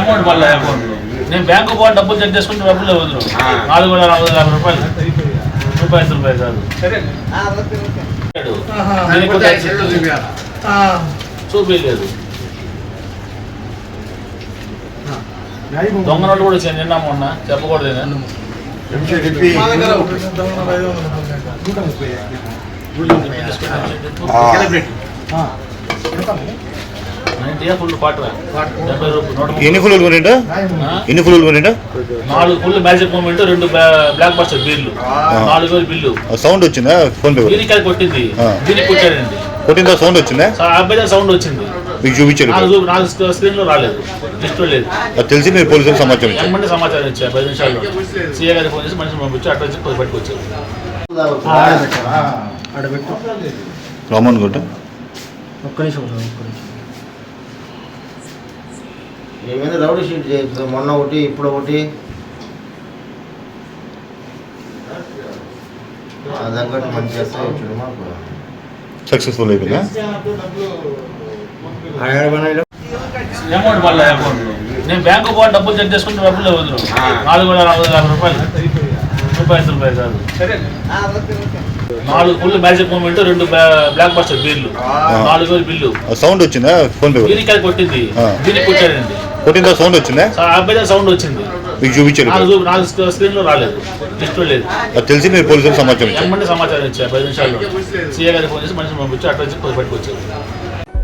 Amount పడలే account నేను bank పోయి డబ్బులు చెక్ చేసుకుంటే డబ్బులు వదులు నాలుగు వేల నాలుగు వందల యాభై రూపాయలు. రూపాయి ఐదు రూపాయలు కాదు. చూపించలేదు. దొంగ నోట్లు కూడా వచ్చాను నిన్న మొన్న. చెప్పకూడదు నేను. ఎన్ని ఫుల్లు కొనిండు? ఎన్ని ఫుల్లు కొనిండు? నాలుగు ఫుల్ మ్యాజిక్ మూమెంట్ రెండు బ్లా- బ్లాక్ బస్టర్ బిల్లు నాలుగు వేలు బిల్లు. సౌండ్ వచ్చిందా? ఫోన్ పే దీనికి అది కొట్టింది. దీనికి కొట్టాడండి. కొట్టిందా? సౌండ్ వచ్చిందా? అబ్బాయి సౌండ్ వచ్చింది. మీకు చూపించారు నాకు స్క్రీ- స్క్రీన్లో రాలేదు. లిస్ట్లో లేదు. అది తెలిసి మీరు పోలీసులకు సమాచారం ఇచ్చారు. సమాచారం ఇచ్చారు పది నిమిషాల్లో. సీఏ గారికి ఫోన్ చేసి మనిషిని పంపించి అటు నుంచి కొద్ది పట్టుకొచ్చారు రామన్ గుట్ట ఒక్క నిమిషం ఉండు, ఒక్క నిమిషం. ఏమైనా రౌడీ షీట్ చేస్తుంది మొన్న ఒకటి ఇప్పుడు ఒకటి. అదొకటి మంచి చేస్తా వచ్చాడు మాకు. సక్సెస్ఫుల్ అయిపోయిందా? అమౌంట్ పడలే అకౌంట్ నేను బ్యాంకు పోయి డబ్బులు చెక్ చేసుకుంటే డబ్బులు వదులు నాలుగు వేల నాలుగు యాభై రూపాయలు. రూపాయి ఐదు రూపాయలు కాదు. నాలుగు ఫుల్ మ్యాజిక్ మూమెంట్ రెండు బ్లా- బ్లాక్ బస్టర్ బిల్లు నాలుగు వేలు బిల్లు సౌండ్ వచ్చిందా? ఫోన్ పే దీనికి కొట్టింది. దీనికి కొట్టాడండి కొట్టిందా సౌండ్ వచ్చిందా? అబ్బాయి సౌండ్ వచ్చింది. మీకు చూపించారు నాకు స్క్రీన్లో రాలేదు. లేదు. అది తెలిసి మీరు పోలీసులకు సమాచారం ఇచ్చారు. సమాచారం ఇచ్చారు. పది నిమిషాల్లో. సీఏ గారికి ఫోన్ చేసి మనిషిని పంపించి అటు నుంచి కొద్ది పట్టుకొచ్చారు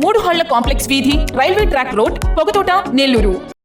మూడు హళ్ళ కాంప్లెక్స్ వీధి railway track road Pogathota Nellore.